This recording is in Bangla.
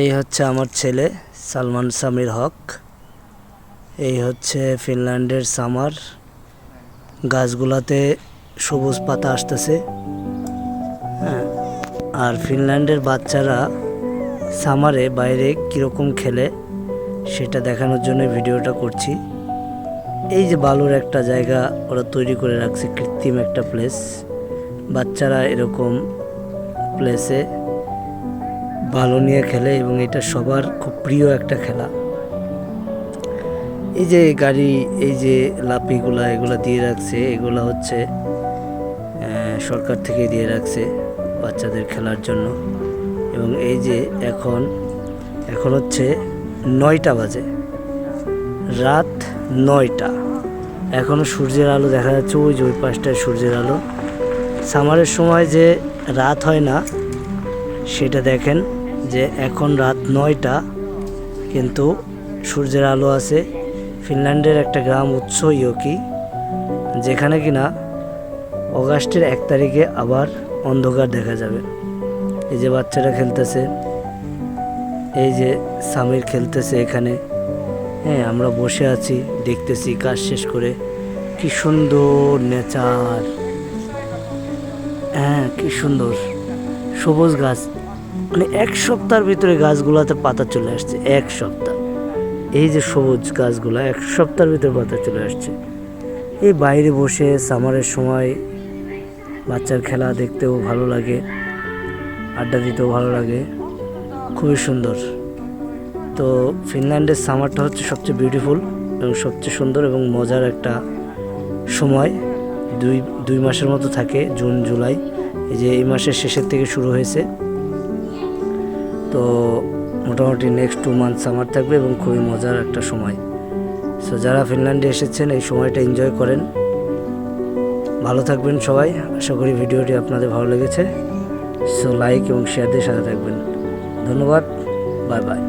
এই হচ্ছে আমার ছেলে, সালমান সামির হক। এই হচ্ছে ফিনল্যান্ডের সামার। গাছগুলাতে সবুজ পাতা আসতেছে। হ্যাঁ আর ফিনল্যান্ডের বাচ্চারা সামারে বাইরে কীরকম খেলে সেটা দেখানোর জন্য ভিডিওটা করছি। এই যে বালুর একটা জায়গা ওরা তৈরি করে রাখছে, কৃত্রিম একটা প্লেস বাচ্চারা এরকম প্লেসে ভালো নিয়ে খেলে এবং এটা সবার খুব প্রিয় একটা খেলা। এই যে গাড়ি, এই যে লাপিগুলা এগুলো দিয়ে রাখছে, এগুলো হচ্ছে সরকার থেকে দিয়ে রাখছে বাচ্চাদের খেলার জন্য। এবং এই যে এখন এখন হচ্ছে নয়টা বাজে। রাত নয়টা। এখনও সূর্যের আলো দেখা যাচ্ছে, ওই যে ওই পাশটায় সূর্যের আলো। সামারের সময় যে রাত হয় না, সেটা দেখেন। যে এখন রাত নয়টা, কিন্তু সূর্যের আলো আছে। ফিনল্যান্ডের একটা গ্রাম উৎস ইয়োকি, যেখানে কিনা অগাস্টের এক তারিখে আবার অন্ধকার দেখা যাবে। এই যে বাচ্চারা খেলতেছে, এই যে সামির খেলতেছে এখানে। হ্যাঁ আমরা বসে আছি, দেখতেছি কাজ শেষ করে। কি সুন্দর নেচার। হ্যাঁ কি সুন্দর। সবুজ গাছ। মানে এক সপ্তাহের ভিতরে গাছগুলোতে পাতা চলে আসছে, এক সপ্তাহ। এই যে সবুজ গাছগুলো, এক সপ্তাহের ভিতরে পাতা চলে আসছে। এই বাইরে বসে সামারের সময় বাচ্চার খেলা দেখতেও ভালো লাগে, আড্ডা দিতেও ভালো লাগে, খুবই সুন্দর। তো ফিনল্যান্ডের সামারটা হচ্ছে সবচেয়ে বিউটিফুল এবং সবচেয়ে সুন্দর এবং মজার একটা সময়। দুই দুই মাসের মতো থাকে, জুন, জুলাই। এই যে এই মাসের শেষের থেকে শুরু হয়েছে। তো মোটামুটি নেক্সট টু মান্থ সামার থাকবে এবং খুবই মজার একটা সময়। সো যারা ফিনল্যান্ডে এসেছেন, এই সময়টা এনজয় করেন। ভালো থাকবেন সবাই। আশা করি ভিডিওটি আপনাদের ভালো লেগেছে। সো লাইক এবং শেয়ার দিয়ে সাথে থাকবেন। ধন্যবাদ। Bye bye